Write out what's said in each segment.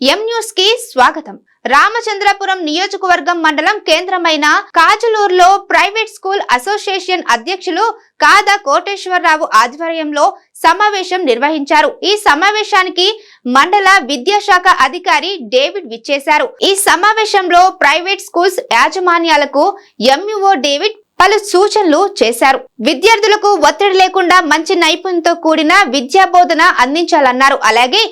ఎం న్యూస్కి స్వాగతం. రామచంద్రపురం నియోజకవర్గం మండలం కేంద్రమైన కాజలూరులో ప్రైవేట్ స్కూల్ అసోసియేషన్ అధ్యక్షులు కాదా కోటేశ్వరరావు ఆధ్వర్యంలో సమావేశం నిర్వహించారు. ఈ సమావేశానికి మండల విద్యాశాఖ అధికారి డేవిడ్ విచ్చేశారు. ఈ సమావేశంలో ప్రైవేట్ స్కూల్స్ యాజమాన్యాలకు ఎంయుఓ డేవిడ్ పలు సూచనలు చేశారు. విద్యార్థులకు ఒత్తిడి లేకుండా మంచి నైపుణ్యంతో కూడిన విద్యా బోధన అందించాలన్నారు. అలాగే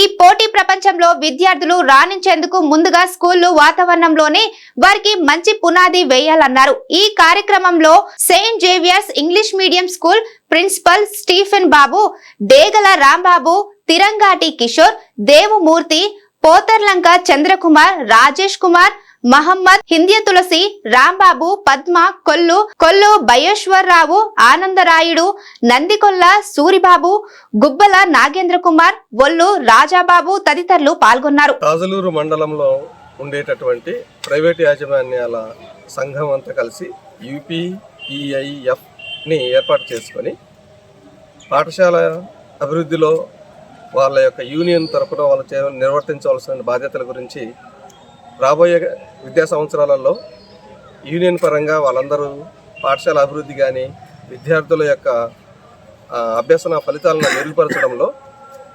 ఈ పోటీ ప్రపంచంలో విద్యార్థులు రాణించేందుకు ముందుగా స్కూళ్ళు వాతావరణంలోనే వారికి మంచి పునాది వేయాలన్నారు. ఈ కార్యక్రమంలో Saint Xavier's English medium school principal Stephen Babu Degala Rambabu Tirangati Kishore Devamurthy Potharlanka Chandrakumar Rajesh Kumar Mohammed Hindi Tulasi Rambabu Padma Kollu Kollu Bayeswararao Anandarayudu Nandikolla Suribabu Gubbala Nagendra Kumar Ollu Rajababu తదితరులు పాల్గొన్నారు. రాజలూరు మండలంలో ఉండేటటువంటి private యాజమాన్యాల సంఘం అంతా కలిసి యూపీఈఐఎఫ్ని ఏర్పాటు చేసుకొని పాఠశాల అభివృద్ధిలో వాళ్ళ యొక్క యూనియన్ తరపున వాళ్ళు చే నిర్వర్తించవలసిన బాధ్యతల గురించి రాబోయే విద్యా సంవత్సరాలలో యూనియన్ పరంగా వాళ్ళందరూ పాఠశాల అభివృద్ధి కానీ విద్యార్థుల యొక్క అభ్యసన ఫలితాలను మెరుగుపరచడంలో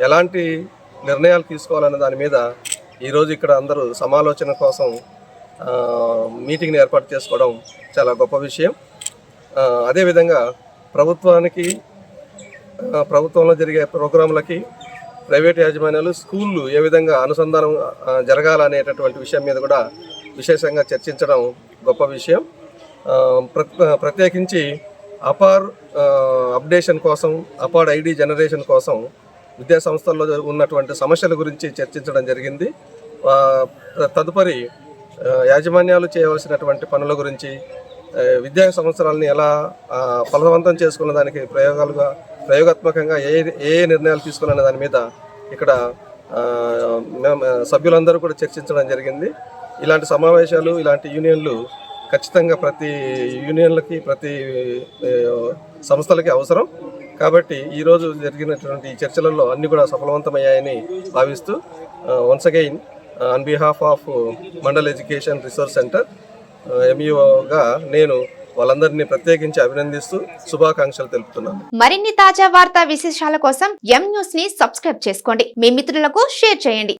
ఎలాంటి నిర్ణయాలు తీసుకోవాలనే దాని మీద ఈరోజు ఇక్కడ అందరూ సమాలోచన కోసం మీటింగ్ని ఏర్పాటు చేసుకోవడం చాలా గొప్ప విషయం. అదేవిధంగా ప్రభుత్వానికి ప్రభుత్వంలో జరిగే ప్రోగ్రాంలకి ప్రైవేట్ యాజమాన్యాలు స్కూళ్ళు ఏ విధంగా అనుసంధానం జరగాలనేటటువంటి విషయం మీద కూడా విశేషంగా చర్చించడం గొప్ప విషయం. ప్ర- ప్రత్యేకించి అపార్ అప్డేషన్ కోసం అపార్ ఐడి జనరేషన్ కోసం విద్యా సంస్థల్లో ఉన్నటువంటి సమస్యల గురించి చర్చించడం జరిగింది. తదుపరి యాజమాన్యాలు చేయవలసినటువంటి పనుల గురించి విద్యా సంవత్సరాలని ఎలా ఫలవంతం చేసుకున్న దానికి ప్రయోగాలుగా ప్రయోగాత్మకంగా ఏ ఏ నిర్ణయాలు తీసుకోవాలనే దాని మీద ఇక్కడ మేము సభ్యులందరూ కూడా చర్చించడం జరిగింది. ఇలాంటి సమావేశాలు ఇలాంటి యూనియన్లు ఖచ్చితంగా ప్రతి యూనియన్లకి ప్రతి సంస్థలకి అవసరం. కాబట్టి ఈరోజు జరిగినటువంటి ఈ చర్చలలో అన్నీ కూడా సఫలవంతమయ్యాయని భావిస్తూ once again on behalf of mandal education resource centre ఎంఈఓగా నేను వాళ్ళందరినీ ప్రత్యేకించి అభినందిస్తూ శుభాకాంక్షలు తెలుపుతున్నాను. మరిన్ని తాజా వార్తా విశేషాల కోసం ఎం న్యూస్ని సబ్స్క్రైబ్ చేసుకోండి. మీ మిత్రులకు షేర్ చేయండి.